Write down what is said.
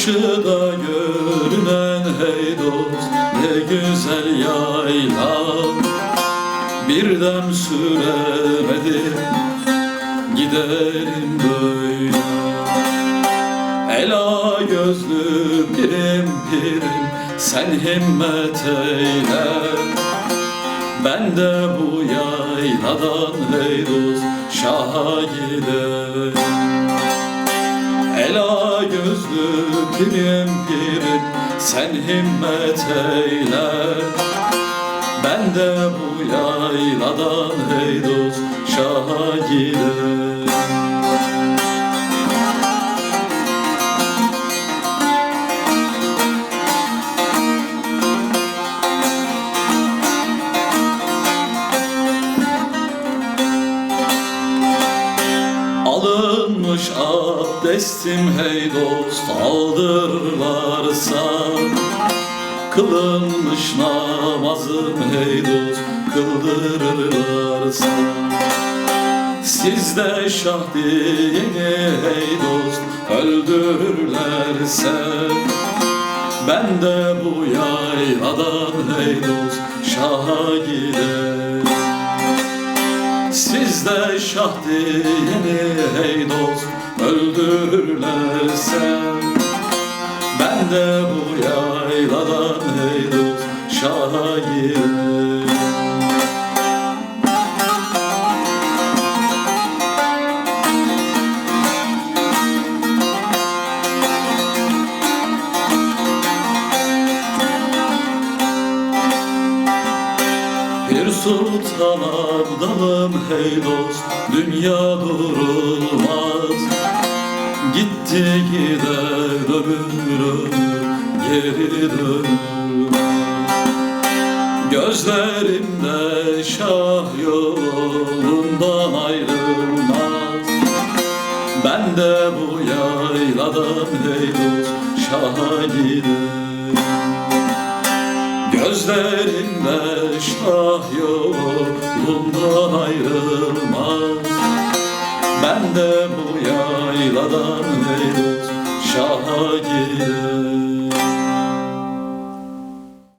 Karşıda görünen hey dost ne güzel yayla Bir dem süremedim giderim böyle. Ela gözlü pirim pirim sen himmet eyle. Ben de bu yayladan hey dost şaha giderim. Ela gözlü pirim pirim sen himmet eyle. Ben de bu yayladan hey dost şaha giderim Alınmış abdestim hey dost aldırırlarsa Kılınmış namazım hey dost kıldırırlarsa. Sizde şah diyeni hey dost öldürürlerse. Ben de bu yayladan hey dost şaha giderim Sizde şah diyeni hey dost öldürürlerse Ben de bu yayladan hey dost şaha giderim sultan abdalım hey dost Dünya durulmaz. Gitti gider ömür Geri dönülmez Gözlerimde şah yolundan ayrılmaz. Ben de bu yayladan hey dost Şaha giderim Gözlerimde şah yolundan ayrılmaz. Ben de bu yayladan hey dost şaha giderim